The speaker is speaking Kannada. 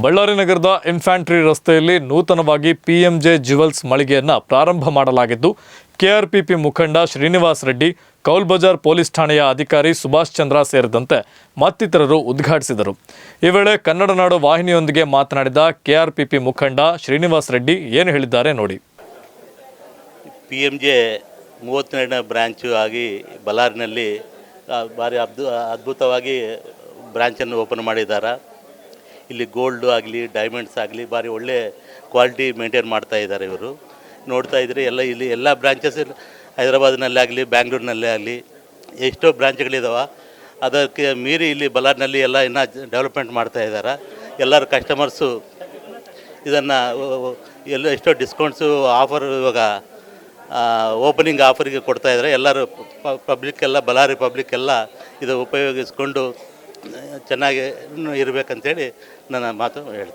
ಬಳ್ಳಾರಿ ನಗರದ ಇನ್ಫ್ಯಾಂಟ್ರಿ ರಸ್ತೆಯಲ್ಲಿ ನೂತನವಾಗಿ ಪಿಎಂಜೆ ಜ್ಯುವೆಲ್ಸ್ ಮಳಿಗೆಯನ್ನು ಪ್ರಾರಂಭ ಮಾಡಲಾಗಿದ್ದು ಕೆಆರ್ಪಿಪಿ ಮುಖಂಡ ಶ್ರೀನಿವಾಸ್ ರೆಡ್ಡಿ, ಕೌಲ್ ಬಜಾರ್ ಪೊಲೀಸ್ ಠಾಣೆಯ ಅಧಿಕಾರಿ ಸುಭಾಷ್ ಚಂದ್ರ ಸೇರಿದಂತೆ ಮತ್ತಿತರರು ಉದ್ಘಾಟಿಸಿದರು. ಈ ವೇಳೆ ಕನ್ನಡ ನಾಡು ವಾಹಿನಿಯೊಂದಿಗೆ ಮಾತನಾಡಿದ ಕೆಆರ್ಪಿಪಿ ಮುಖಂಡ ಶ್ರೀನಿವಾಸ್ ರೆಡ್ಡಿ ಏನು ಹೇಳಿದ್ದಾರೆ ನೋಡಿ. ಪಿ ಜೆ ಮೂವತ್ತೆರಡನೇ ಬ್ರ್ಯಾಂಚು ಆಗಿ ಬಳ್ಳಾರಿನಲ್ಲಿ ಭಾರಿ ಅದ್ಭು, ಅದ್ಭುತವಾಗಿ ಬ್ರಾಂಚನ್ನು ಓಪನ್ ಮಾಡಿದ್ದಾರೆ. ಇಲ್ಲಿ ಗೋಲ್ಡು ಆಗಲಿ ಡೈಮಂಡ್ಸ್ ಆಗಲಿ ಭಾರಿ ಒಳ್ಳೆ ಕ್ವಾಲಿಟಿ ಮೇಂಟೈನ್ ಮಾಡ್ತಾ ಇದ್ದಾರೆ ಇವರು. ನೋಡ್ತಾ ಇದ್ರೆ ಎಲ್ಲ ಇಲ್ಲಿ ಎಲ್ಲ ಬ್ರಾಂಚಸ್ ಹೈದರಾಬಾದ್ನಲ್ಲೇ ಆಗಲಿ, ಬ್ಯಾಂಗ್ಳೂರಿನಲ್ಲೇ ಆಗಲಿ, ಎಷ್ಟೋ ಬ್ರಾಂಚ್ಗಳಿದಾವೆ ಅದಕ್ಕೆ ಮೀರಿ ಇಲ್ಲಿ ಬಲಾರ್ನಲ್ಲಿ ಎಲ್ಲ ಇನ್ನೂ ಡೆವಲಪ್ಮೆಂಟ್ ಮಾಡ್ತಾ ಇದ್ದಾರೆ ಎಲ್ಲರ ಕಸ್ಟಮರ್ಸು ಇದನ್ನು ಎಲ್ಲ ಎಷ್ಟೋ ಡಿಸ್ಕೌಂಟ್ಸು ಆಫರ್ ಇವಾಗ ಓಪನಿಂಗ್ ಆಫರಿಗೆ ಕೊಡ್ತಾ ಇದ್ದಾರೆ ಎಲ್ಲರೂ ಪಬ್ಲಿಕ್ ಎಲ್ಲ, ಬಳ್ಳಾರಿ ಪಬ್ಲಿಕ್ ಎಲ್ಲ ಇದು ಉಪಯೋಗಿಸ್ಕೊಂಡು ಚೆನ್ನಾಗಿ ಇರಬೇಕಂತೇಳಿ ನನ್ನ ಮಾತು ಹೇಳ್ತೇನೆ.